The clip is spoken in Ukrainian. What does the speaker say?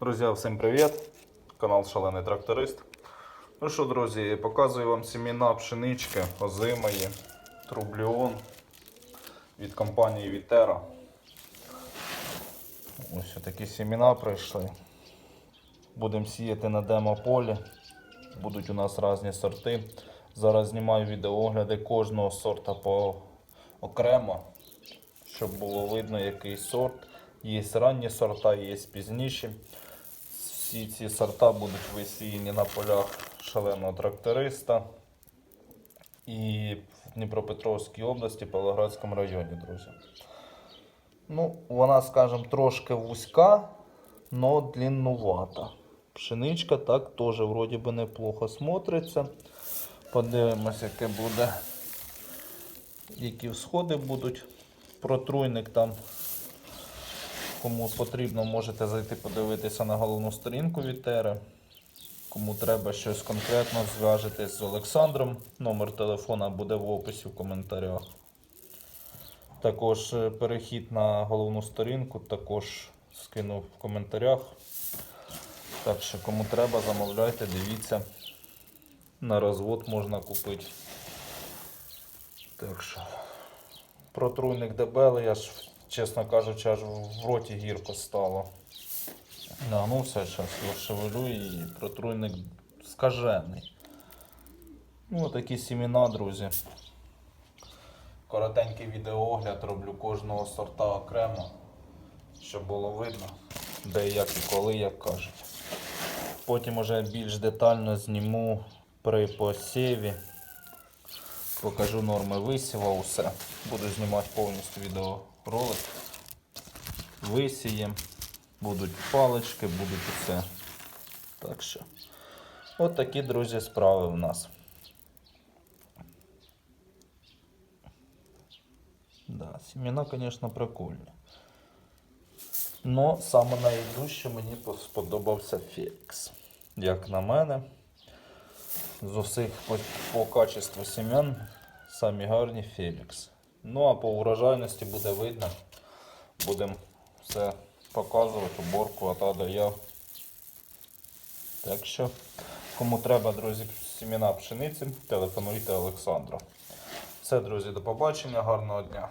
Друзі, всім привіт! Канал Шалений Тракторист. Ну що, друзі, показую вам семена пшенички озимої Трубліон від компанії Вітера. Ось такі семена прийшли. Будемо сіяти на демо-полі. Будуть у нас різні сорти. Зараз знімаю відеоогляди кожного сорта по окремо, щоб було видно, який сорт. Є ранні сорта, є пізніші. Всі ці сорта будуть висіяні на полях шаленого тракториста і в Дніпропетровській області, Павлоградському районі, друзі. Ну, вона, скажімо, трошки вузька, но длиннувата. Пшеничка так теж вроді би неплохо смотриться. Подивимось, яке буде, які всходи будуть. Протруйник там Кому потрібно, можете зайти подивитися на головну сторінку Вітери. Кому треба щось конкретно, зв'яжетесь з Олександром. Номер телефона буде в описі в коментарях. Також е, перехід на головну сторінку також скину в коментарях. Так що, кому треба, замовляйте, дивіться. На розвод можна купити. Так що, протруйник дебелий, я ж чесно кажучи, аж в роті гірко стало. Нагнувся, зараз його шевелю і протруйник скажений. Ну, такі сімена, друзі. Коротенький відеоогляд роблю кожного сорта окремо, щоб було видно, де як і коли, як кажуть. Потім уже більш детально зніму при посіві. Покажу норми висіва, усе. Буду знімати повністю відеоролик. Висієм. Будуть палички, будуть усе. Так що. От такі, друзі, справи в нас. Да, семена, конечно, прикольні. Но саме найдужче мені сподобався Фелікс. Як на мене. З усіх по, по качеству семян самі гарні Фелікс. Ну а по урожайності буде видно. Будемо все показувати, уборку а та я. Так що, кому треба, друзі, сімена пшениці, телефонуйте Олександру. Все, друзі, до побачення, гарного дня.